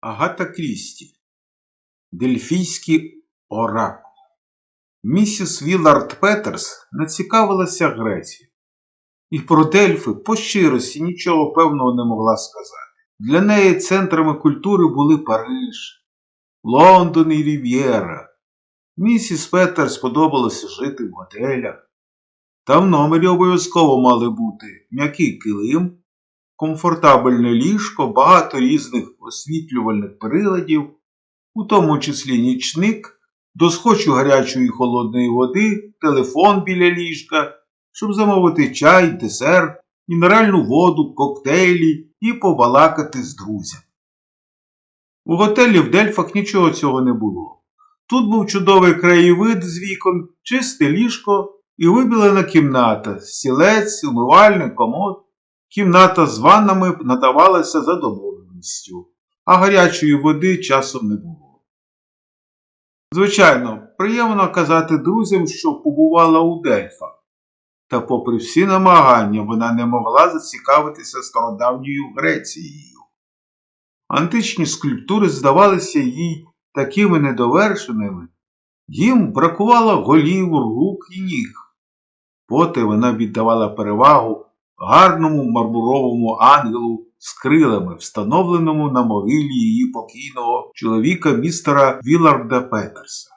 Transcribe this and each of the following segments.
Агата Крісті. Дельфійський оракул. Місіс Вілард Петерс не цікавилася Грецією. І про Дельфи по щирості нічого певного не могла сказати. Для неї центрами культури були Париж, Лондон і Рів'єра. Місіс Петерс сподобалося жити в готелях. Та в номері обов'язково мали бути м'який килим, комфортабельне ліжко, багато різних освітлювальних приладів, у тому числі нічник, досхочу гарячої і холодної води, телефон біля ліжка, щоб замовити чай, десерт, мінеральну воду, коктейлі і побалакати з друзями. У готелі в Дельфах нічого цього не було. Тут був чудовий краєвид з вікон, чисте ліжко і вибілена кімната, стілець, умивальник, комод. Кімната з ваннами надавалася за домовленістю, а гарячої води часом не було. Звичайно, приємно казати друзям, що побувала у Дельфах, та попри всі намагання вона не могла зацікавитися стародавньою Грецією. Античні скульптури здавалися їй такими недовершеними, їм бракувало голів, рук і ніг. Поти вона віддавала перевагу гарному мармуровому ангелу з крилами, встановленому на могилі її покійного чоловіка містера Віларда Петерса.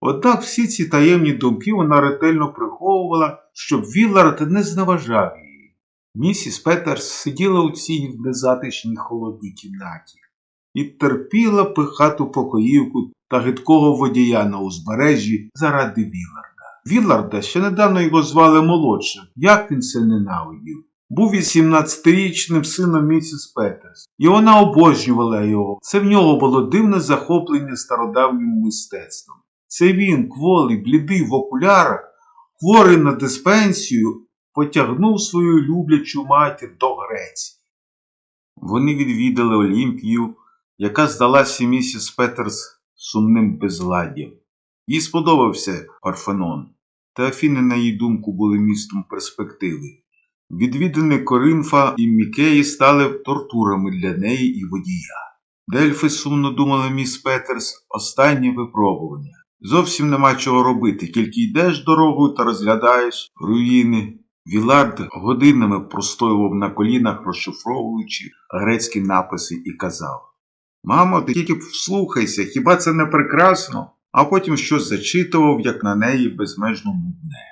Однак всі ці таємні думки вона ретельно приховувала, щоб Вілард не зневажав її. Місіс Петерс сиділа у цій незатишній холодній кімнаті і терпіла пихату покоївку та гидкого водія на узбережжі заради Віларда. Віларда ще недавно його звали молодшим. Як він це ненавидів? Був 18-річним сином місіс Петерс, і вона обожнювала його. Це в нього було дивне захоплення стародавнім мистецтвом. Це він, кволий, блідий в окулярах, хворий на диспенсію, потягнув свою люблячу матір до Греції. Вони відвідали Олімпію, яка здалася місіс Петерс сумним безладдям. Їй сподобався Парфенон, та Афіни, на її думку, були містом перспективи. Відвідини Коринфа і Мікеї стали тортурами для неї і водія. Дельфи сумно думала міс Петерс останнє випробування. Зовсім нема чого робити, тільки йдеш дорогою та розглядаєш руїни. Вілард годинами простоював на колінах, розшифровуючи грецькі написи, і казав Мамо, ти тільки вслухайся, хіба це не прекрасно? А потім щось зачитував, як на неї безмежно нудне.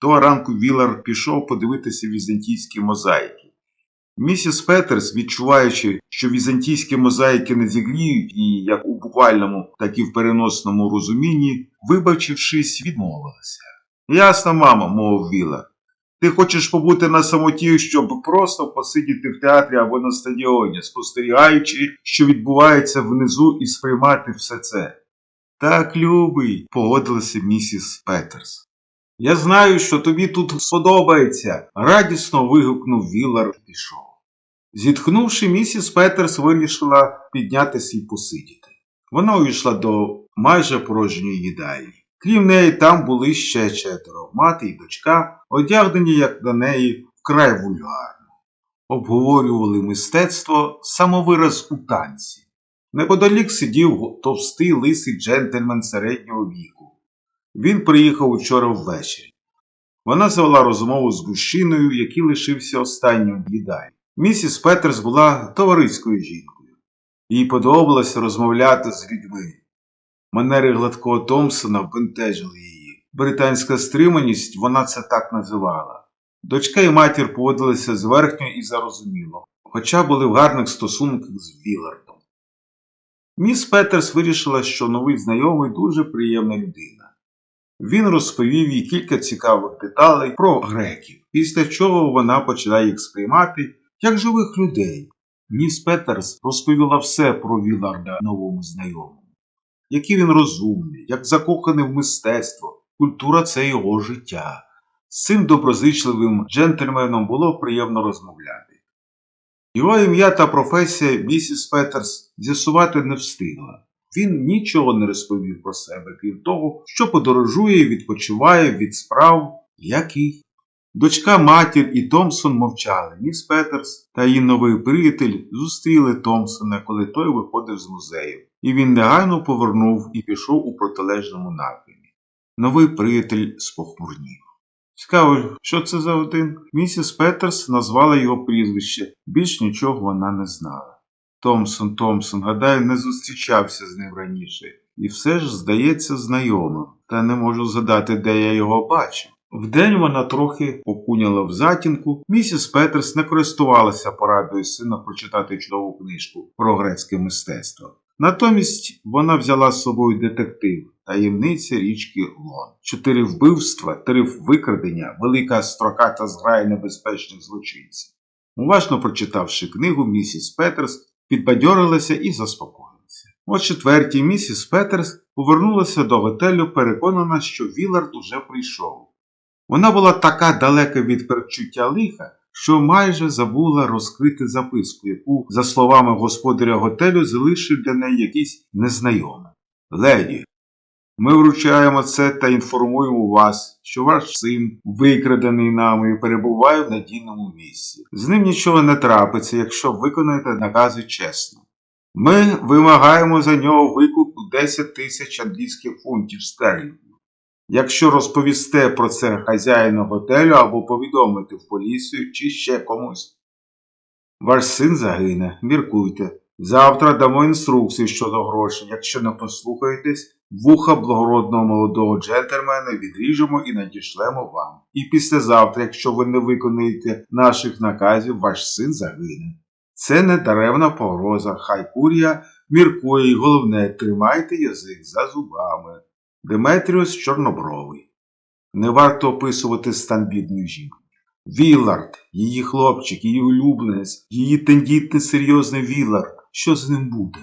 Того ранку Вілар пішов подивитися візантійські мозаїки. Місіс Петерс, відчуваючи, що візантійські мозаїки не зігріють її як у буквальному, так і в переносному розумінні, вибачившись, відмовилася. Ясно, мамо, мовив Вілар. Ти хочеш побути на самоті, щоб просто посидіти в театрі або на стадіоні, спостерігаючи, що відбувається внизу, і сприймати все це. Так, любий, погодилася місіс Петерс. Я знаю, що тобі тут сподобається, радісно вигукнув Вілар і пішов. Зітхнувши, місіс Петерс вирішила піднятися і посидіти. Вона увійшла до майже порожньої їдальні. Крім неї, там були ще четверо мати і дочка, одягнені, як на неї, вкрай вульгарно. Обговорювали мистецтво самовираз у танці. Неподалік сидів товстий лисий джентльмен середнього віку. Він приїхав учора ввечері. Вона завела розмову з мужчиною, який лишився останнім в їдальні. Місіс Петерс була товариською жінкою. Їй подобалося розмовляти з людьми. Манери гладкого Томпсона бентежили її. Британська стриманість вона це так називала. Дочка і матір поводилися зверхньо і зарозуміло, хоча були в гарних стосунках з Вілардом. Міс Петерс вирішила, що новий знайомий дуже приємна людина. Він розповів їй кілька цікавих деталей про греків, після чого вона почала їх сприймати як живих людей. Міс Петерс розповіла все про Віларда новому знайомому. Який він розумний, як закоханий в мистецтво, культура це його життя. З цим доброзичливим джентльменом було приємно розмовляти. Його ім'я та професія місіс Петерс з'ясувати не встигла. Він нічого не розповів про себе, крім того, що подорожує і відпочиває від справ, як і Дочка, матір і Томпсон мовчали. Міс Петерс та її новий приятель зустріли Томпсона, коли той виходив з музею, і він негайно повернув і пішов у протилежному напрямі. Новий приятель спохмурнів. Цікаво, що це за один? Місіс Петерс назвала його прізвище, більш нічого вона не знала. Томпсон, Томпсон, гадаю, не зустрічався з ним раніше, і все ж здається знайомим, та не можу згадати, де я його бачив. Вдень вона трохи покуняла в затінку. Місіс Петерс не користувалася порадою сина прочитати чудову книжку про грецьке мистецтво. Натомість вона взяла з собою детектив таємниця річки Лон. Чотири вбивства, три викрадення, велика строка та зграя небезпечних злочинців. Уважно прочитавши книгу, місіс Петерс підбадьорилася і заспокоїлася. О четвертій місіс Петерс повернулася до готелю, переконана, що Вілард уже прийшов. Вона була така далека від перечуття лиха, що майже забула розкрити записку, яку, за словами господаря готелю, залишив для неї якийсь незнайомий. Леді, ми вручаємо це та інформуємо вас, що ваш син, викрадений нами, перебуває в надійному місці. З ним нічого не трапиться, якщо виконаєте накази чесно. Ми вимагаємо за нього викуп 10 тисяч англійських фунтів стерлінгів. Якщо розповісте про це хазяїну готелю або повідомите в поліцію чи ще комусь. Ваш син загине, міркуйте. Завтра дамо інструкції щодо грошей. Якщо не послухаєтесь, вуха благородного молодого джентльмена відріжемо і надішлемо вам. І післязавтра, якщо ви не виконаєте наших наказів, ваш син загине. Це не даремна погроза, хай курія міркує і головне, тримайте язик за зубами. Деметріус Чорнобровий. Не варто описувати стан бідної жінки. Вілард, її хлопчик, її улюбленець, її тендітний серйозний Вілард. Що з ним буде?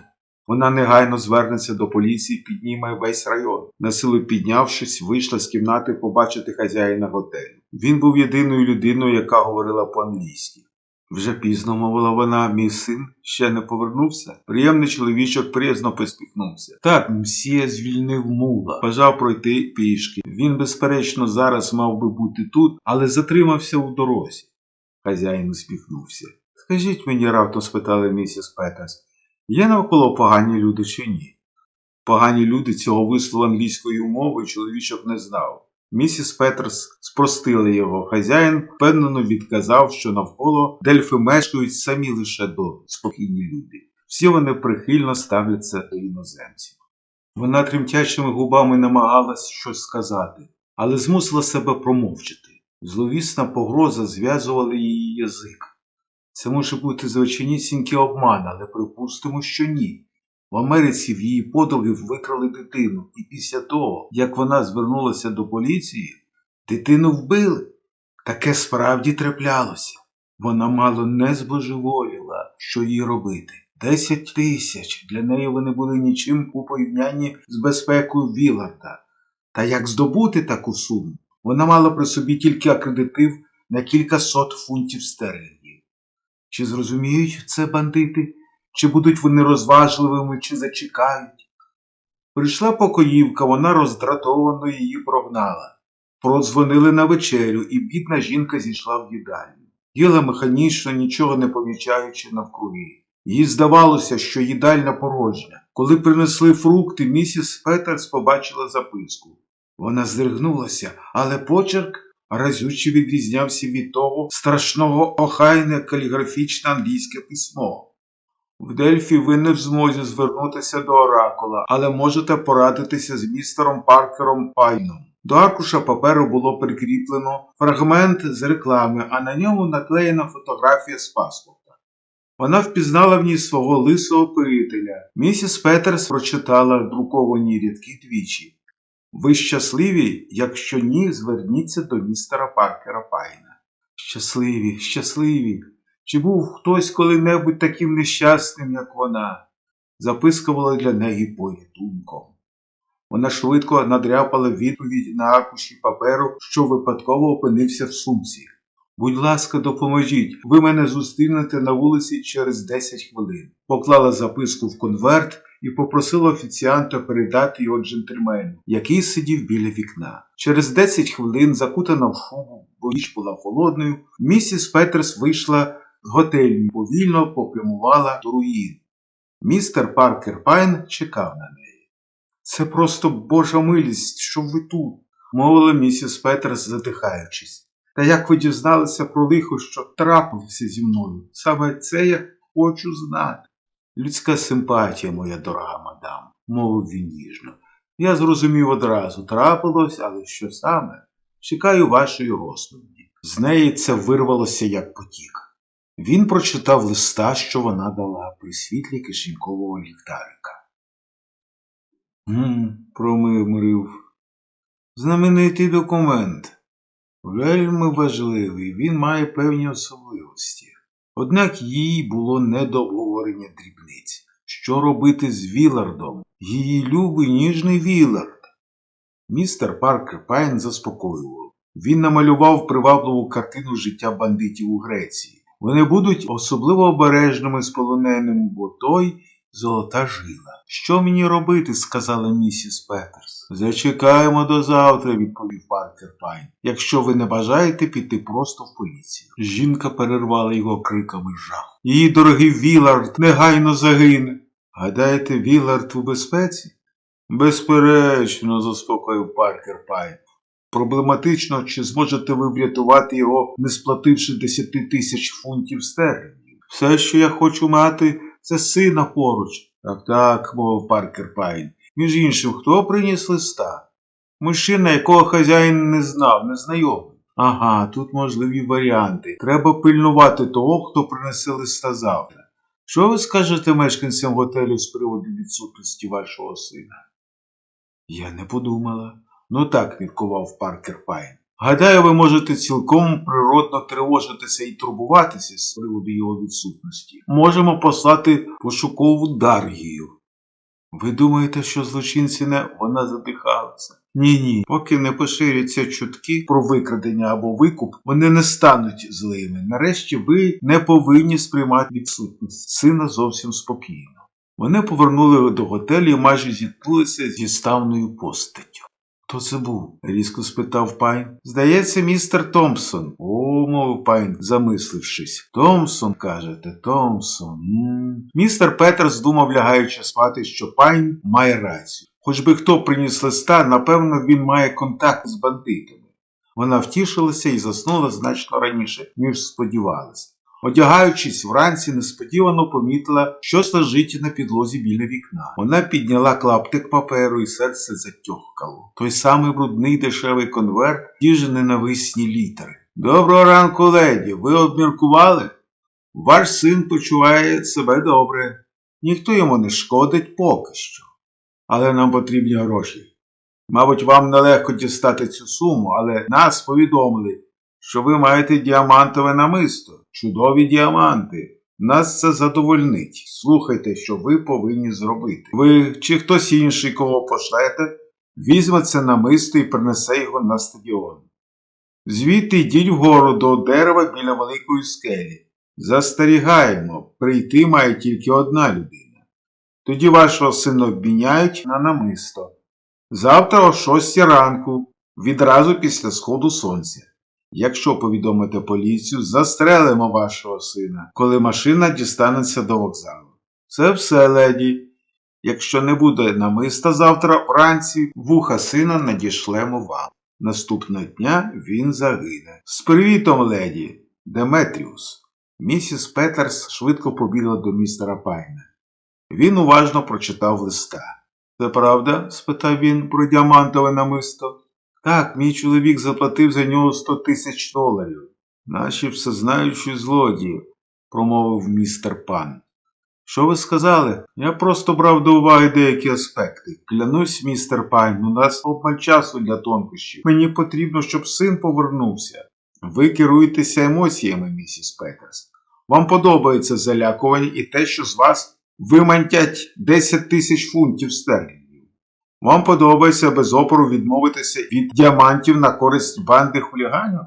Вона негайно звернеться до поліції, підніме весь район. Насилу піднявшись, вийшла з кімнати побачити хазяїна готелю. Він був єдиною людиною, яка говорила по-англійськи. Вже пізно, мовила вона, мій син ще не повернувся. Приємний чоловічок приязно поспіхнувся. Так, мсьє звільнив мула, бажав пройти пішки. Він, безперечно, зараз мав би бути тут, але затримався у дорозі. Хазяїн усміхнувся. Скажіть мені, раптом спитала місіс Петерс, є навколо погані люди чи ні? Погані люди цього вислову англійської мови чоловічок не знав. Місіс Петерс спростила його. Хазяїн впевнено відказав, що навколо дельфи мешкають самі лише до спокійні люди. Всі вони прихильно ставляться до іноземців. Вона тремтячими губами намагалась щось сказати, але змусила себе промовчати. Зловісна погроза зв'язувала її язик. Це може бути звичайнісінький обман, але припустимо, що ні. В Америці в її подруги викрали дитину, і після того, як вона звернулася до поліції, дитину вбили. Таке справді траплялося. Вона мало не збожеволіла, що їй робити. Десять тисяч для неї вони були нічим у порівнянні з безпекою Віларда. Та як здобути таку суму? Вона мала при собі тільки акредитив на кілька сот фунтів стерлінгів. Чи зрозуміють це бандити? Чи будуть вони розважливими, чи зачекають? Прийшла покоївка, вона роздратовано її прогнала. Продзвонили на вечерю, і бідна жінка зійшла в їдальню. Їла механічно, нічого не помічаючи навкруги. Їй здавалося, що їдальня порожня. Коли принесли фрукти, місіс Петерс побачила записку. Вона здригнулася, але почерк разюче відрізнявся від того страшного охайне каліграфічне англійське письмо. В Дельфі ви не в змозі звернутися до оракула, але можете порадитися з містером Паркером Пайном. До аркуша паперу було прикріплено фрагмент з реклами, а на ньому наклеєна фотографія з паспорта. Вона впізнала в ній свого лисого приятеля. Місіс Петерс прочитала друковані рядки двічі. Ви щасливі? Якщо ні, зверніться до містера Паркера Пайна. Щасливі, щасливі. Чи був хтось коли-небудь таким нещасним, як вона? Записка була для неї порятунком. Вона швидко надряпала відповідь на аркуші паперу, що випадково опинився в сумці. Будь ласка, допоможіть, ви мене зустрінете на вулиці через 10 хвилин. Поклала записку в конверт і попросила офіціанта передати його джентльмену, який сидів біля вікна. Через 10 хвилин, закутана в шубу, бо ніч була холодною, місіс Петерс вийшла з готелю і повільно попрямувала до руїн. Містер Паркер Пайн чекав на неї. Це просто божа милість, що ви тут, мовила місіс Петерс, задихаючись. Та як ви дізналися про лихо, що трапилося зі мною? Саме це я хочу знати. Людська симпатія, моя дорога мадам, мовив він ніжно. Я зрозумів одразу, трапилось, але що саме? Чекаю вашої розповіді. З неї це вирвалося як потік. Він прочитав листа, що вона дала при світлі кишенькового ліхтарика. Гм, промимрив. Знаменитий документ. Вельми важливий, він має певні особливості. Однак їй було не до обговорення дрібниць. Що робити з Вілардом? Її любий ніжний Вілард. Містер Паркер Пайн заспокоював. Він намалював привабливу картину життя бандитів у Греції. Вони будуть особливо обережними з полоненим, бо той золота жила. Що мені робити? сказала місіс Петерс. Зачекаємо до завтра, відповів Паркер Пайн, якщо ви не бажаєте піти просто в поліцію. Жінка перервала його криками жаху. Її дорогий Вілард негайно загине. Гадаєте, Вілард у безпеці? Безперечно, заспокоїв Паркер Пайн. Проблематично, чи зможете ви врятувати його, не сплативши 10 тисяч фунтів стерлінгів. Все, що я хочу мати, це сина поруч. Так, так, мовив Паркер Пайн. Між іншим, хто приніс листа? Мужчина, якого хазяїн не знав, незнайомий. Ага, тут можливі варіанти. Треба пильнувати того, хто принесе листа завтра. Що ви скажете мешканцям готелю з приводу відсутності вашого сина? Я не подумала. Ну так, міркував Паркер Пайн. Гадаю, ви можете цілком природно тривожитися і турбуватися з приводу його відсутності. Можемо послати пошукову даргію. Ви думаєте, що злочинці не вона задихалася? Ні, ні. Поки не поширяться чутки про викрадення або викуп, вони не стануть злими. Нарешті ви не повинні сприймати відсутність сина зовсім спокійно. Вони повернули до готелю і майже зіткнулися зі ставною постаттю. Хто це був? різко спитав Пайн. Здається, містер Томпсон. О, мовив Пайн, замислившись. Томпсон, кажете, Томпсон. Містер Петерс думав, лягаючи спати, що Пайн має рацію. Хоч би хто приніс листа, напевно, він має контакт з бандитами. Вона втішилася і заснула значно раніше, ніж сподівалася. Одягаючись вранці, несподівано помітила, щось лежить на підлозі біля вікна. Вона підняла клаптик паперу і серце затьохкало. Той самий брудний дешевий конверт, ті ж ненависні літери. Доброго ранку, леді. Ви обміркували? Ваш син почуває себе добре. Ніхто йому не шкодить поки що. Але нам потрібні гроші. Мабуть, вам нелегко дістати цю суму, але нас повідомили, що ви маєте діамантове намисто, чудові діаманти. Нас це задовольнить. Слухайте, що ви повинні зробити. Ви чи хтось інший, кого пошлете, візьме це намисто і принесе його на стадіон. Звідти йдіть вгору до дерева біля великої скелі. Застерігаємо, прийти має тільки одна людина. Тоді вашого сина обміняють на намисто. Завтра о 6 ранку, відразу після сходу сонця. Якщо повідомите поліцію, застрелимо вашого сина, коли машина дістанеться до вокзалу. Це все, леді. Якщо не буде намиста завтра вранці, вуха сина надішлемо вам. Наступного дня він загине. З привітом, леді, Деметріус. Місіс Петерс швидко побігла до містера Пайна. Він уважно прочитав листа. Це правда? спитав він про діамантове намисто. Так, мій чоловік заплатив за нього сто тисяч доларів. Наші всезнаючі злодії, промовив містер пан. Що ви сказали? Я просто брав до уваги деякі аспекти. Клянусь, містер Пайн, у нас обмаль часу для тонкощів. Мені потрібно, щоб син повернувся. Ви керуєтеся емоціями, місіс Петерс. Вам подобається залякування і те, що з вас вимантять 10 тисяч фунтів стерлінгів. Вам подобається без опору відмовитися від діамантів на користь банди хуліганів?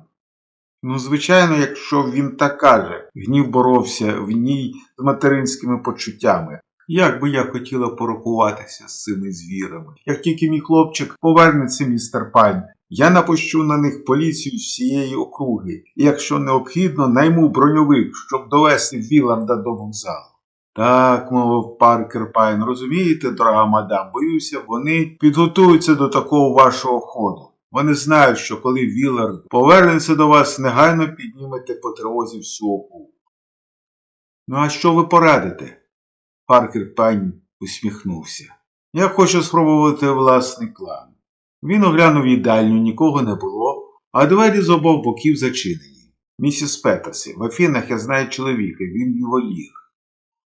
Ну, звичайно, якщо він так каже, гнів боровся в ній з материнськими почуттями. Як би я хотіла порахуватися з цими звірами. Як тільки мій хлопчик повернеться, містер Пайн, я напущу на них поліцію всієї округи, і якщо необхідно, найму броньовик, щоб довести Віланда до вокзалу. Так, мовив Паркер Пайн, розумієте, дорога мадам, боюся, вони підготуються до такого вашого ходу. Вони знають, що коли Вілард повернеться до вас, негайно піднімете по тривозі всю округу. Ну, а що ви порадите? Паркер Пайн усміхнувся. Я хочу спробувати власний план. Він оглянув їдальню, нікого не було, а двері з обох боків зачинені. Місіс Петерсі, в Афінах я знаю чоловіка, він ювелір.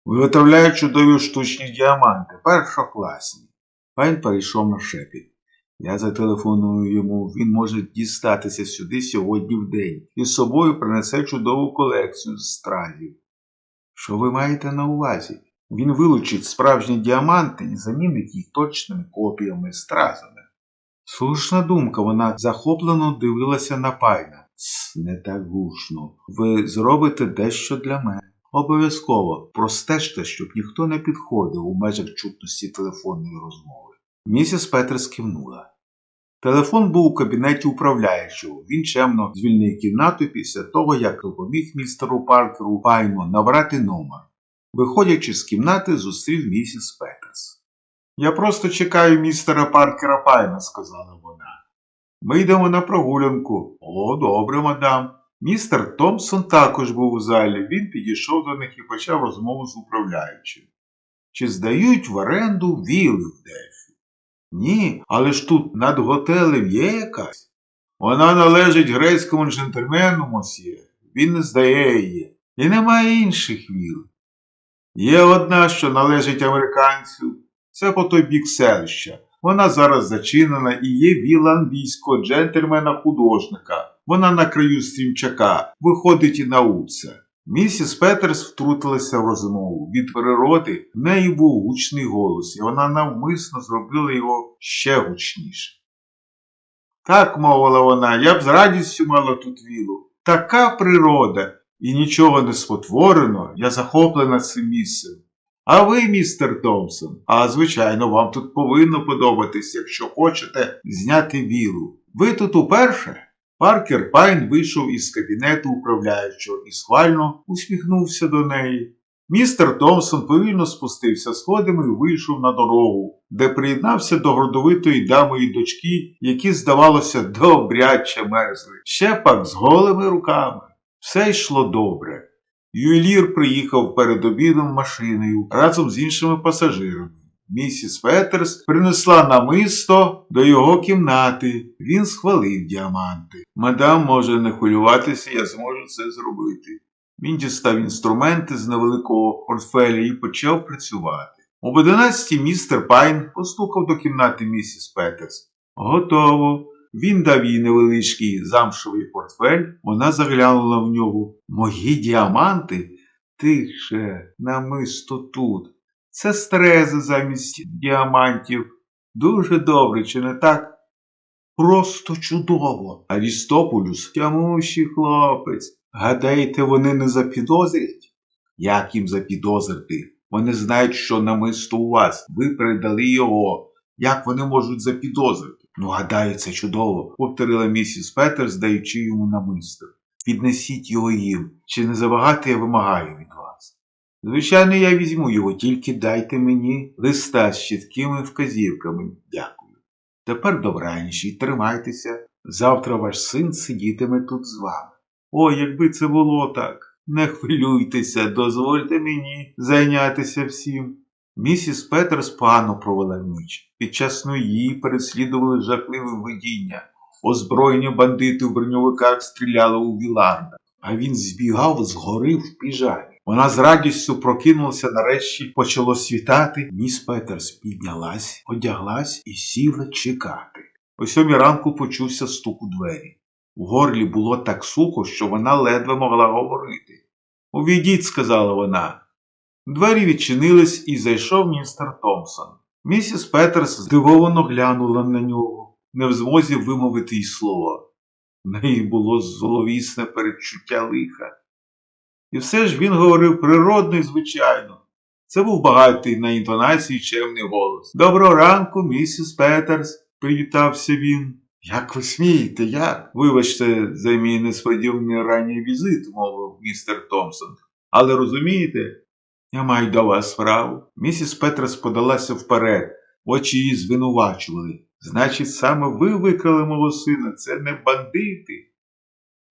Виготовляє чудові штучні діаманти, першокласні. Пайн перейшов на шепіт. Я зателефоную йому, він може дістатися сюди сьогодні в день і з собою принесе чудову колекцію з стразів. Що ви маєте на увазі? Він вилучить справжні діаманти і замінить їх точними копіями стразами. Слушна думка, вона захоплено дивилася на пайна. Не так гучно. Ви зробите дещо для мене. Обов'язково простежте, щоб ніхто не підходив у межах чутності телефонної розмови. Місіс Петерс кивнула. Телефон був у кабінеті управляючого. Він чемно звільнив кімнату після того, як допоміг містеру Паркеру Пайну набрати номер. Виходячи з кімнати, зустрів місіс Петерс. Я просто чекаю містера Паркера Пайна, сказала вона. Ми йдемо на прогулянку. О, добре, мадам. Містер Томпсон також був у залі. Він підійшов до них і почав розмову з управляючим. Чи здають в оренду віли в Дельфі? Ні, але ж тут над готелем є якась. Вона належить грецькому джентльмену, мосьє. Він не здає її. І немає інших віл. Є одна, що належить американцю. Це по той бік селища. Вона зараз зачинена і є віла англійського джентльмена-художника. Вона на краю стрімчака, виходить і науться. Місіс Петерс втрутилася в розмову. Від природи в неї був гучний голос, і вона навмисно зробила його ще гучніше. Так, мовила вона, я б з радістю мала тут вілу. Така природа, і нічого не спотворено, я захоплена цим місцем. А ви, містер Томпсон, а звичайно, вам тут повинно подобатись, якщо хочете зняти вілу. Ви тут уперше? Паркер Пайн вийшов із кабінету управляючого і схвально усміхнувся до неї. Містер Томпсон повільно спустився сходами і вийшов на дорогу, де приєднався до гордовитої дамої дочки, які, здавалося, добряче мерзли, ще пак з голими руками. Все йшло добре. Ювелір приїхав перед обідом машиною разом з іншими пасажирами. Місіс Петерс принесла намисто до його кімнати. Він схвалив діаманти. Мадам може не хвилюватися, я зможу це зробити. Він дістав інструменти з невеликого портфеля і почав працювати. Об одинадцятій містер Пайн постукав до кімнати місіс Петерс. Готово. Він дав їй невеличкий замшовий портфель, вона заглянула в нього. Мої діаманти? Тише, намисто тут. Це стрези замість діамантів. Дуже добре, чи не так? Просто чудово. Арістополюс тямущий хлопець. Гадаєте, вони не запідозрять? Як їм запідозрити? Вони знають, що намисто у вас. Ви передали його. Як вони можуть запідозрити? Ну, гадаю, це чудово, повторила місіс Петерс, даючи йому намисто. Піднесіть його їм. Чи не забагато я вимагаю від вас? Звичайно, я візьму його, тільки дайте мені листа з чіткими вказівками. Дякую. Тепер добраніші, тримайтеся. Завтра ваш син сидітиме тут з вами. О, якби це було так. Не хвилюйтеся, дозвольте мені зайнятися всім. Місіс Петерс погано провела ніч. Під час сну її переслідували жахливі видіння. Озброєні бандити в броньовиках стріляли у Віларда, а він збігав згори в піжамі. Вона з радістю прокинулася, нарешті почало світати. Міс Петерс піднялась, одяглась і сіла чекати. О сьомій ранку почувся стук у двері. У горлі було так сухо, що вона ледве могла говорити. Увійдіть, сказала вона. Двері відчинились і зайшов містер Томпсон. Місіс Петерс здивовано глянула на нього, не в змозі вимовити й слова. В неї було зловісне передчуття лиха. І все ж він говорив природно і звичайно. Це був багатий на інтонації чемний голос. Доброго ранку, місіс Петерс, привітався він. Як ви смієте, як? Вибачте за мій несподіваний ранній візит, мовив містер Томпсон. Але розумієте, я маю до вас справу. Місіс Петерс подалася вперед, очі її звинувачували. Значить, саме ви викрали мого сина, це не бандити.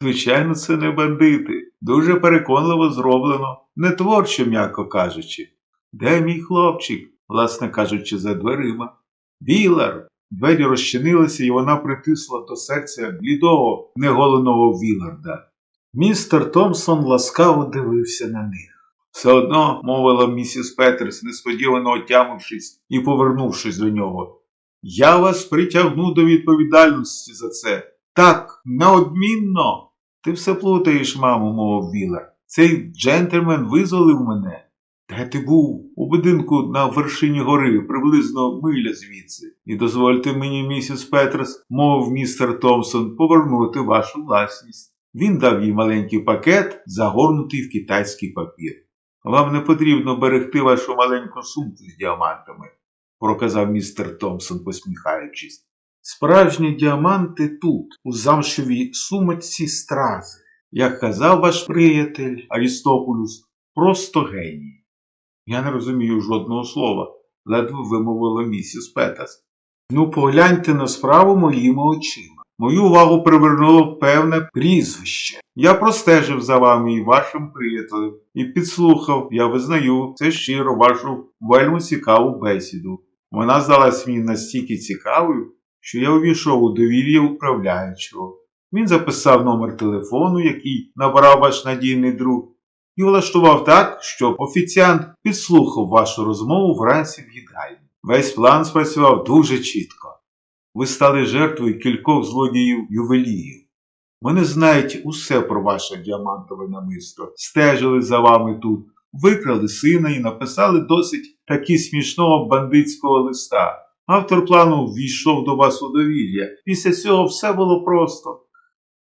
Звичайно, це не бандити. Дуже переконливо зроблено, не творчо, м'яко кажучи. Де мій хлопчик, власне кажучи, за дверима? Вілар. Двері розчинилися, і вона притисла до серця блідого, неголеного Віларда. Містер Томпсон ласкаво дивився на них. Все одно, мовила місіс Петерс, несподівано отямившись і повернувшись до нього. Я вас притягну до відповідальності за це. Так, неодмінно. Ти все плутаєш, мамо, мовив Вілар. Цей джентльмен визволив мене. Де ти був? У будинку на вершині гори, приблизно миля звідси. І дозвольте мені, місіс Петерс, мовив містер Томпсон, повернути вашу власність. Він дав їй маленький пакет, загорнутий в китайський папір. Вам не потрібно берегти вашу маленьку сумку з діамантами, проказав містер Томпсон, посміхаючись. Справжні діаманти тут, у замшевій сумочці стрази. Як казав ваш приятель Арістопулюс, просто геній. Я не розумію жодного слова, ледве вимовила місіс Петас. Ну, погляньте на справу моїми очима. Мою увагу привернуло певне прізвище. Я простежив за вами і вашим приятелем і підслухав, я визнаю, це щиро вашу вельми цікаву бесіду. Вона здалась мені настільки цікавою, що я увійшов у довір'я управляючого. Він записав номер телефону, який набрав ваш надійний друг, і влаштував так, щоб офіціант підслухав вашу розмову вранці в їдальні. Весь план спрацював дуже чітко. Ви стали жертвою кількох злодіїв ювеліїв. Вони знають усе про ваше діамантове намисто, стежили за вами тут, викрали сина і написали досить таки смішного бандитського листа. Автор плану ввійшов до вас у довір'я. Після цього все було просто.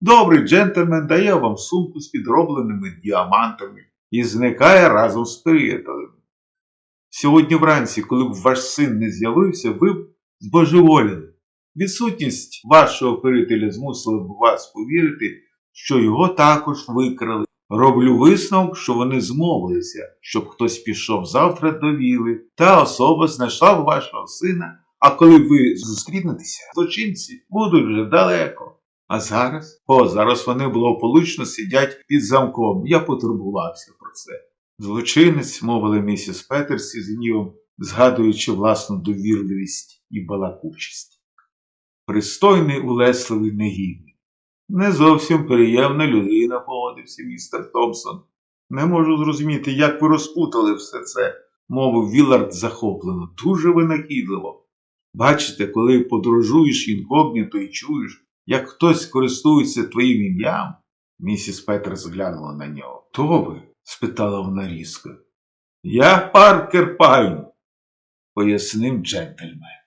Добрий джентльмен дає вам сумку з підробленими діамантами і зникає разом з приятелем. Сьогодні вранці, коли б ваш син не з'явився, ви б збожеволіли. Відсутність вашого приятеля змусила б вас повірити, що його також викрали. Роблю висновок, що вони змовилися, щоб хтось пішов завтра до віли, та особа знайшла б вашого сина, а коли ви зустрінетеся, злочинці будуть вже далеко. А зараз? О, зараз вони благополучно сидять під замком. Я потурбувався про це. Злочинець, мовила місіс Петерс із гнівом, згадуючи власну довірливість і балакучість. Пристойний, улесливий негідник. Не зовсім приємна людина, погодився містер Томпсон. Не можу зрозуміти, як ви розпутали все це, мовив Вілард захоплено, дуже винахідливо. Бачите, коли подорожуєш інкогніто і чуєш, як хтось користується твоїм ім'ям, місіс Петерс глянула на нього. Хто ви? спитала вона різко. Я Паркер Пайн, пояснив джентльмен.